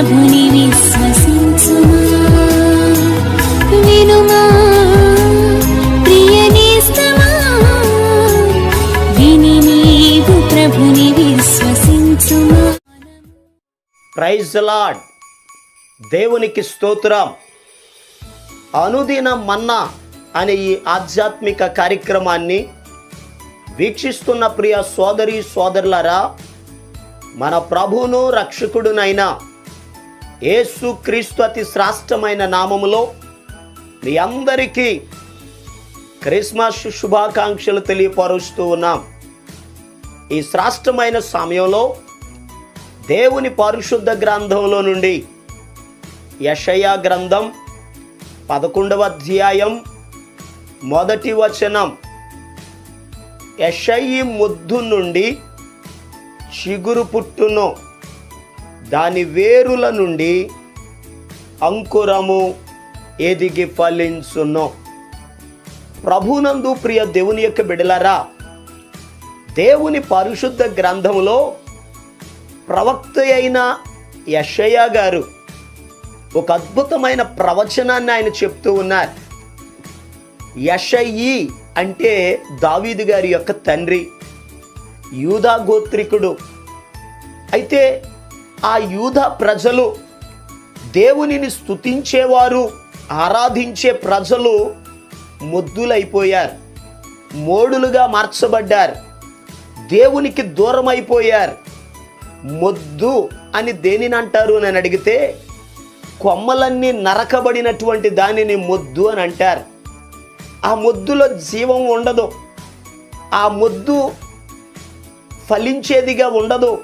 ప్రభుని విశ్వసించుమా. వినుమా. ప్రియనేస్తమా విని నీవు ప్రభుని విశ్వసించుమా. ప్రైజ్ లాడ్ దేవునికి స్తోత్రం. అనుదిన మన్నా అనే ఈ ఆధ్యాత్మిక కార్యక్రమాన్ని వీక్షిస్తున్న ప్రియ సోదరి సోదరులరా మన ప్రభువును రక్షకుడునైనా ఏసుక్రీస్తు అతి శ్రాష్టమైన నామములో మీ అందరికీ క్రిస్మస్ శుభాకాంక్షలు తెలియపరుస్తూ ఉన్నాం. ఈ శ్రాష్టమైన సమయంలో దేవుని పరిశుద్ధ గ్రంథంలో నుండి యషయా గ్రంథం పదకొండవ అధ్యాయం మొదటి వచనం యషయి ముద్దు నుండి చిగురు పుట్టును. దాని వేరుల నుండి అంకురము ఎదిగి ఫలించును. ప్రభునందు ప్రియ దేవుని యొక్క బిడలరా దేవుని పరిశుద్ధ గ్రంథంలో ప్రవక్త అయిన యషయ గారు ఒక అద్భుతమైన ప్రవచనాన్ని ఆయన చెప్తూ ఉన్నారు. యషయి అంటే దావీదు గారి యొక్క తండ్రి యూదా గోత్రికుడు. అయితే ఆ యూధ ప్రజలు దేవునిని స్తుతించేవారు ఆరాధించే ప్రజలు మొద్దులైపోయారు మోడులుగా మార్చబడ్డారు దేవునికి దూరం అయిపోయారు మొద్దు అని దేనిని అంటారు అని అడిగితే కొమ్మలన్నీ నరకబడినటువంటి దానిని మొద్దు అని అంటారు. ఆ మొద్దులో జీవం ఉండదు. ఆ మొద్దు ఫలించేదిగా ఉండదు.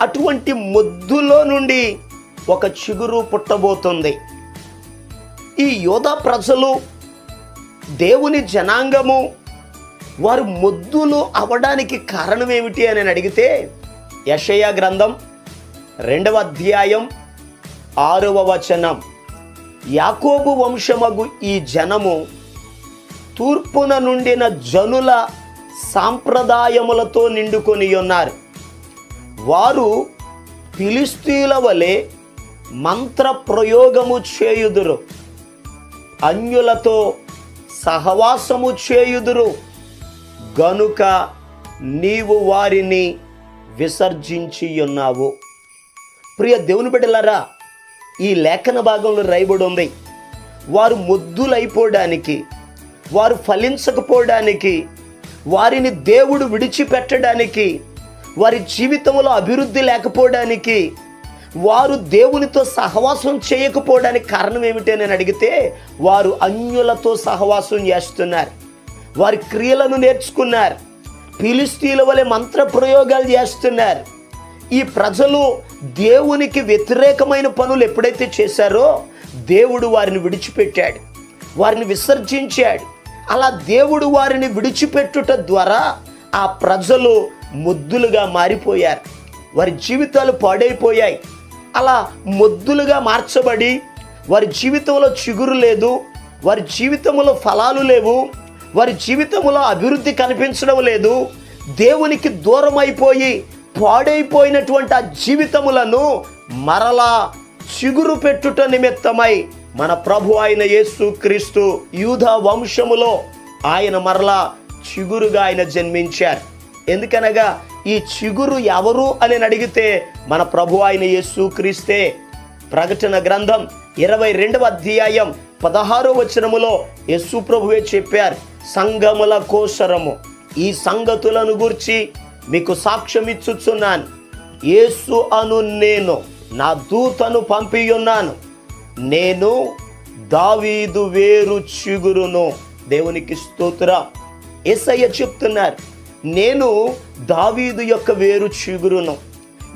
అటువంటి మొద్దులో నుండి ఒక చిగురు పుట్టబోతుంది. ఈ యోధ ప్రజలు దేవుని జనాంగము వారు మొద్దులు అవడానికి కారణం ఏమిటి అని అడిగితే యషయ గ్రంథం రెండవ అధ్యాయం ఆరవ వచనం. యాకోబు వంశమగు ఈ జనము తూర్పున నుండిన జనుల సాంప్రదాయములతో నిండుకొని ఉన్నారు. వారు ఫిలిస్తీల వలె మంత్ర ప్రయోగము చేయుదురు. అన్యులతో సహవాసము చేయుదురు. గనుక నీవు వారిని విసర్జించి ఉన్నావు ప్రియ దేవుని బిడ్డలారా ఈ లేఖన భాగంలో రాయబడి ఉంది వారు ముద్దులైపోవడానికి వారు ఫలించకపోవడానికి వారిని దేవుడు విడిచిపెట్టడానికి వారి జీవితంలో అభివృద్ధి లేకపోవడానికి వారు దేవునితో సహవాసం చేయకపోవడానికి కారణం ఏమిటి అని నేను అడిగితే వారు అన్యులతో సహవాసం చేస్తున్నారు. వారి క్రియలను నేర్చుకున్నారు. పిలిస్తీల వలె మంత్ర ప్రయోగాలు చేస్తున్నారు. ఈ ప్రజలు దేవునికి వ్యతిరేకమైన పనులు ఎప్పుడైతే చేశారో దేవుడు వారిని విడిచిపెట్టాడు. వారిని విసర్జించాడు. అలా దేవుడు వారిని విడిచిపెట్టుట ద్వారా ఆ ప్రజలు ముద్దులుగా మారిపోయారు. వారి జీవితాలు పాడైపోయాయి. అలా ముద్దులుగా మార్చబడి వారి జీవితంలో చిగురు లేదు వారి జీవితంలో ఫలాలు లేవు వారి జీవితంలో అభివృద్ధి కనిపించడం లేదు. దేవునికి దూరం అయిపోయి పాడైపోయినటువంటి ఆ జీవితములను మరలా చిగురు పెట్టుట నిమిత్తమై మన ప్రభు అయిన యేసు క్రీస్తు యూధ వంశములో ఆయన మరలా చిగురుగా ఆయన జన్మించారు. ఎందుకనగా ఈ చిగురు ఎవరు అని అడిగితే మన ప్రభు ఆయన యేసు క్రీస్తే. ప్రకటన గ్రంథం ఇరవై రెండవ అధ్యాయం పదహారో వచనములో యేసు ప్రభువే చెప్పారు సంగముల కోసరము. ఈ సంగతులను గూర్చి మీకు సాక్ష్యం ఇచ్చుచున్నాను. యేసు అను నేను నా దూతను పంపియున్నాను. నేను దావీదు వేరు చిగురును. దేవునికి స్తోత్ర. ఏసయ్య చెప్తున్నారు నేను దావీదు యొక్క వేరు చిగురును.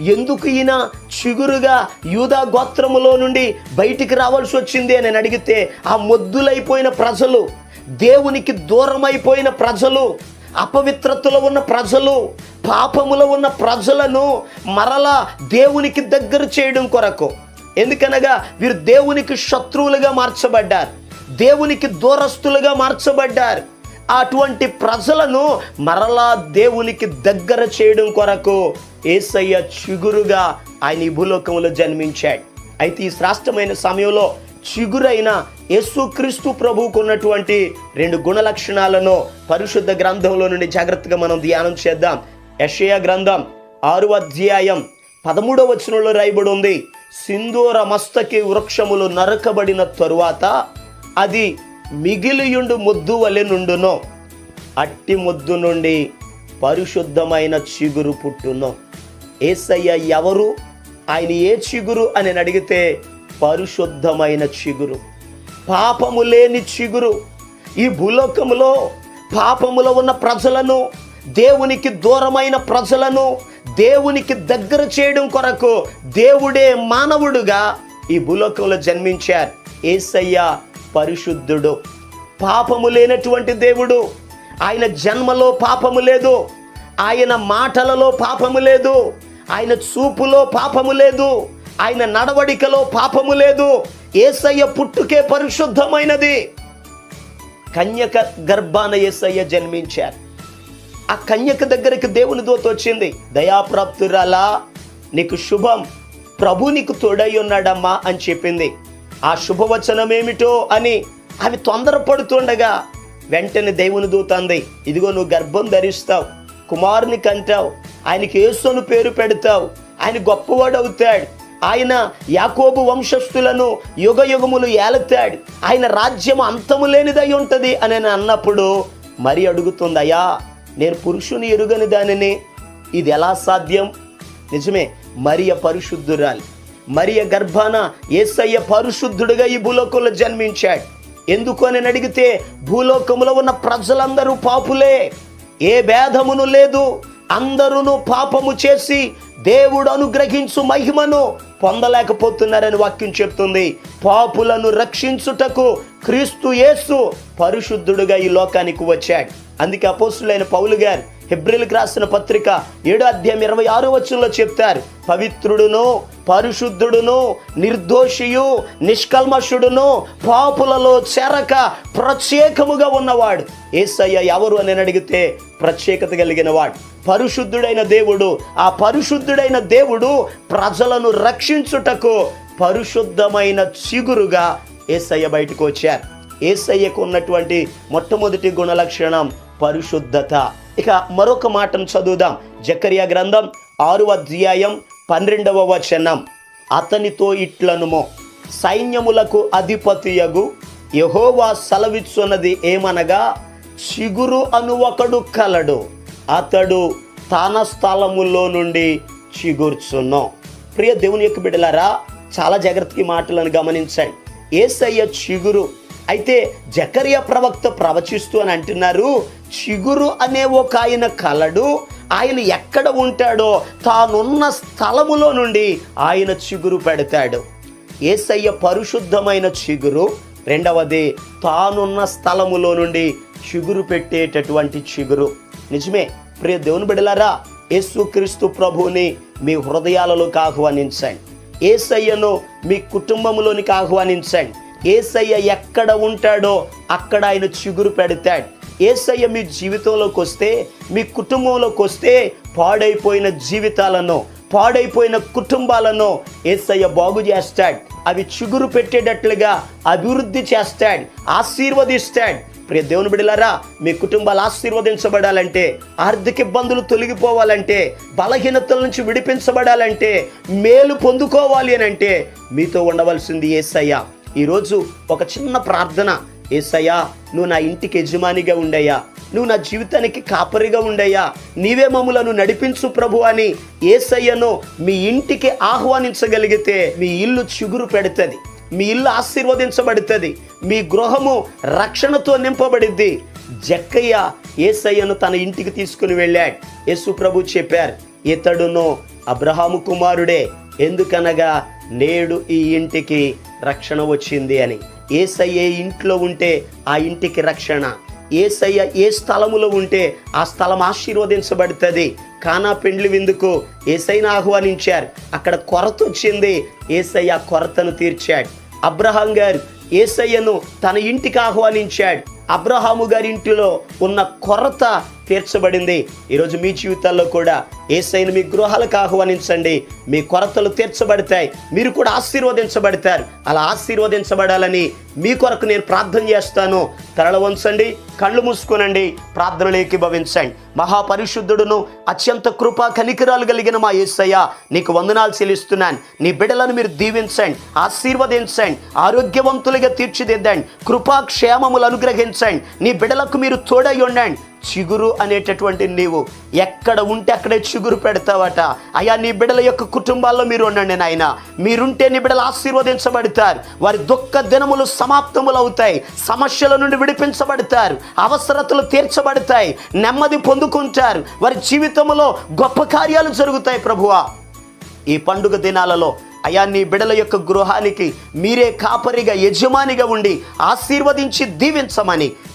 ఎందుకు ఈయన చిగురుగా యూదా గోత్రములో నుండి బయటికి రావాల్సి వచ్చింది అని అడిగితే ఆ మొద్దులైపోయిన ప్రజలు దేవునికి దూరం అయిపోయిన ప్రజలు అపవిత్రతలో ఉన్న ప్రజలు పాపములో ఉన్న ప్రజలను మరలా దేవునికి దగ్గర చేయడం కొరకు. ఎందుకనగా వీరు దేవునికి శత్రువులుగా మార్చబడ్డారు. దేవునికి దూరస్తులుగా మార్చబడ్డారు. అటువంటి ప్రజలను మరలా దేవునికి దగ్గర చేయడం కొరకు ఏసయ్య చిగురుగా ఆయన ఈ భూలోకంలో జన్మించాడు. అయితే ఈ శ్రాష్టమైన సమయంలో చిగురైన యేసుక్రీస్తు ప్రభువుకు ఉన్నటువంటి రెండు గుణ లక్షణాలను పరిశుద్ధ గ్రంథంలో నుండి జాగ్రత్తగా మనం ధ్యానం చేద్దాం. యషయ గ్రంథం ఆరు అధ్యాయం పదమూడవ వచనంలో రాయబడి ఉంది. సింధూర మస్తకి వృక్షములు నరకబడిన తరువాత అది మిగిలియుండు ముద్దు వలె నుండునో అట్టి ముద్దు నుండి పరిశుద్ధమైన చిగురు పుట్టునో. ఏసయ్య ఎవరు? ఆయన ఏ చిగురు అని అడిగితే పరిశుద్ధమైన చిగురు. పాపము లేని చిగురు. ఈ భూలోకములో పాపములో ఉన్న ప్రజలను దేవునికి దూరమైన ప్రజలను దేవునికి దగ్గర చేయడం కొరకు దేవుడే మానవుడుగా ఈ భూలోకంలో జన్మించారు. ఏసయ్య పరిశుద్ధుడు. పాపము లేనటువంటి దేవుడు. ఆయన జన్మలో పాపము లేదు. ఆయన మాటలలో పాపము లేదు. ఆయన చూపులో పాపము లేదు. ఆయన నడవడికలో పాపము లేదు. ఏసయ్య పుట్టుకే పరిశుద్ధమైనది. కన్యక గర్భాన ఏసయ్య జన్మించారు. ఆ కన్యక దగ్గరికి దేవుని దూత వచ్చింది. దయాప్రాప్తురాలా నీకు శుభం. ప్రభు నీకు తోడై ఉన్నాడమ్మా అని చెప్పింది. ఆ శుభవచనం ఏమిటో అని అవి తొందరపడుతుండగా వెంటనే దేవుని దూతంది ఇదిగో నువ్వు గర్భం ధరిస్తావు కుమారుని కంటావు ఆయనకి యేసును పేరు పెడతావు ఆయన గొప్పవాడు అవుతాడు ఆయన యాకోబు వంశస్థులను యుగ యుగములు ఏలతాడు ఆయన రాజ్యం అంతము లేనిదై ఉంటుంది అని నేను అన్నప్పుడు మరి అడుగుతుందయ్యా నేను పురుషుని ఎరుగని దానిని ఇది ఎలా సాధ్యం? నిజమే మరియ పరిశుద్ధురాలి మరియ గర్భాన ఏసయ్య పరిశుద్ధుడుగా ఈ భూలోకంలో జన్మించాడు. ఎందుకు అని అడిగితే భూలోకములో ఉన్న ప్రజలందరూ పాపులే. ఏ భేదమును లేదు. అందరూ పాపము చేసి దేవుడు అనుగ్రహించు మహిమను పొందలేకపోతున్నారని వాక్యం చెప్తుంది. పాపులను రక్షించుటకు క్రీస్తు యేసు పరిశుద్ధుడుగా ఈ లోకానికి వచ్చాడు. అందుకే అపోసులైన పౌలు గారు హెబ్రిల్కి రాసిన పత్రిక ఏడో అధ్యాయం ఇరవై ఆరో వచనంలో చెప్తారు. పవిత్రుడును పరిశుద్ధుడును నిర్దోషియు నిష్కల్మషుడును పాపులలో చెరక ప్రత్యేకముగా ఉన్నవాడు. ఏసయ్య ఎవరు అని అడిగితే ప్రత్యేకత కలిగిన వాడు. పరిశుద్ధుడైన దేవుడు ఆ పరిశుద్ధుడైన దేవుడు ప్రజలను రక్షించుటకు పరిశుద్ధమైన చిగురుగా ఏసయ్య బయటకు వచ్చారు. ఏసయ్యకు ఉన్నటువంటి మొట్టమొదటి గుణలక్షణం పరిశుద్ధత. ఇక మరొక మాటను చదువుదాం. జకరియా గ్రంథం ఆరు అధ్యాయం పన్నెండవ వచనం. అతనితో ఇట్లనుమో సైన్యములకు అధిపతియగు యహోవా సెలవిచ్చున్నది ఏమనగా చిగురు అను ఒకడు కలడు అతడు తన స్థలములో నుండి చిగుర్చును. ప్రియ దేవుని యొక్క బిడ్డలారా చాలా జాగ్రత్తగా మాటలను గమనించండి. ఏసయ్య చిగురు అయితే జకర్య ప్రవక్త ప్రవచిస్తూ అని అంటున్నారు చిగురు అనే ఒక ఆయన కలడు. ఆయన ఎక్కడ ఉంటాడో తానున్న స్థలములో నుండి ఆయన చిగురు పెడతాడు. ఏసయ్య పరిశుద్ధమైన చిగురు. రెండవది తానున్న స్థలములో నుండి చిగురు పెట్టేటటువంటి చిగురు. నిజమే ప్రియ దేవుని బిడలారా యేసుక్రీస్తు ప్రభువుని మీ హృదయాలలోకి ఆహ్వానించండి ఏసయ్యను మీ కుటుంబంలోనికి ఆహ్వానించండి ఏసయ్య ఎక్కడ ఉంటాడో అక్కడ ఆయన చిగురు పెడతాడు. ఏసయ్య మీ జీవితంలోకి వస్తే మీ కుటుంబంలోకి వస్తే పాడైపోయిన జీవితాలను పాడైపోయిన కుటుంబాలను ఏసయ్య బాగు చేస్తాడు. అవి చిగురు పెట్టేటట్లుగా అభివృద్ధి చేస్తాడు ఆశీర్వదిస్తాడు. ప్రియ దేవుని బిడలారా మీ కుటుంబాలు ఆశీర్వదించబడాలంటే ఆర్థిక ఇబ్బందులు తొలగిపోవాలంటే బలహీనతల నుంచి విడిపించబడాలంటే మేలు పొందుకోవాలి అని అంటే మీతో ఉండవలసింది ఏసయ్య. ఈరోజు ఒక చిన్న ప్రార్థన. ఏసయ్యా నువ్వు నా ఇంటికి యజమానిగా ఉండయ్యా. నువ్వు నా జీవితానికి కాపరిగా ఉండయ్యా. నీవే మమ్ములను నడిపించు ప్రభు అని ఏసయ్యను మీ ఇంటికి ఆహ్వానించగలిగితే మీ ఇల్లు చిగురు పెడుతుంది. మీ ఇల్లు ఆశీర్వదించబడుతుంది. మీ గృహము రక్షణతో నింపబడిద్ది. జక్కయ్య ఏసయ్యను తన ఇంటికి తీసుకుని వెళ్ళాడు. యేసు ప్రభు చెప్పారు ఇతడును అబ్రహాము కుమారుడే. ఎందుకనగా నేడు ఈ ఇంటికి రక్షణ వచ్చింది అని. ఏసయ్య ఏ ఇంట్లో ఉంటే ఆ ఇంటికి రక్షణ. ఏసయ్య ఏ స్థలములో ఉంటే ఆ స్థలం ఆశీర్వదించబడుతుంది. కానా పెండ్లి విందుకు ఏసైను ఆహ్వానించారు. అక్కడ కొరత వచ్చింది. ఏసయ్య కొరతను తీర్చాడు. అబ్రహాం గారు ఏసయ్యను తన ఇంటికి ఆహ్వానించాడు. అబ్రహాము గారి ఇంటిలో ఉన్న కొరత తీర్చబడింది. ఈరోజు మీ జీవితాల్లో కూడా ఏసైని మీ గృహాలకు ఆహ్వానించండి. మీ కొరతలు తీర్చబడతాయి. మీరు కూడా ఆశీర్వదించబడతారు. అలా ఆశీర్వదించబడాలని మీ కొరకు నేను ప్రార్థన చేస్తాను. తరల వంచండి కళ్ళు మూసుకునండి ప్రార్థనలోకి భవించండి. మహాపరిశుద్ధుడును అత్యంత కృపా కనికరాలు కలిగిన మా యేసయ్య నీకు వందనాలు చెల్లిస్తున్నాను. నీ బిడ్డలను మీరు దీవించండి ఆశీర్వదించండి ఆరోగ్యవంతులుగా తీర్చిదిద్దండి. కృపా క్షేమములు అనుగ్రహించండి. నీ బిడ్డలకు మీరు తోడై ఉండండి. చిగురు అనేటటువంటి నీవు ఎక్కడ ఉంటే అక్కడే చిగురు పెడతావట. అయ్యా నీ బిడ్డల యొక్క కుటుంబాల్లో మీరు ఉండండి నాయన. మీరుంటే నీ బిడ్డలు ఆశీర్వదించబడతారు. వారి దుఃఖ దినములు సమాప్తములు అవుతాయి. సమస్యల నుండి విడిపించబడతారు. అవసరతలు తీర్చబడతాయి. నెమ్మది పొందుకుంటారు. వారి జీవితంలో గొప్ప కార్యాలు జరుగుతాయి ప్రభువా. ఈ పండుగ దినాలలో అయా నీ బిడల యొక్క గృహానికి మీరే కాపరిగా యజమానిగా ఉండి ఆశీర్వదించి దీవించమని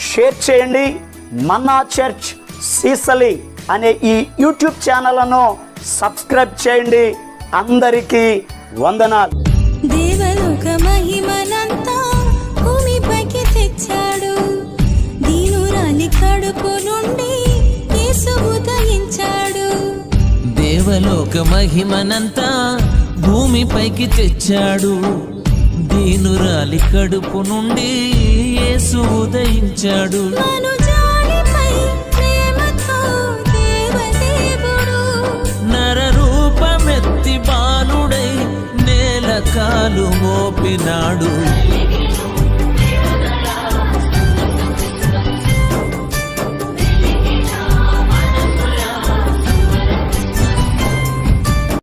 షేర్ చేయండి. మన్నా చర్చ్ సీసలి అనే ఈ యూట్యూబ్ ఛానల్ను సబ్స్క్రైబ్ చేయండి. అందరికీ వందనాలు. దేవలోక మహిమనంతా భూమిపైకి తెచ్చాడు. దీనురాలి కడుపు నుండి యేసు ఉదయించాడు. దేవలోక మహిమనంతా భూమిపైకి తెచ్చాడు. దీనురాలి కడుపు నుండి యేసు ఉదయించాడు. నరరూపమెత్తి బాలుడై నేల కాలు మోపినాడు.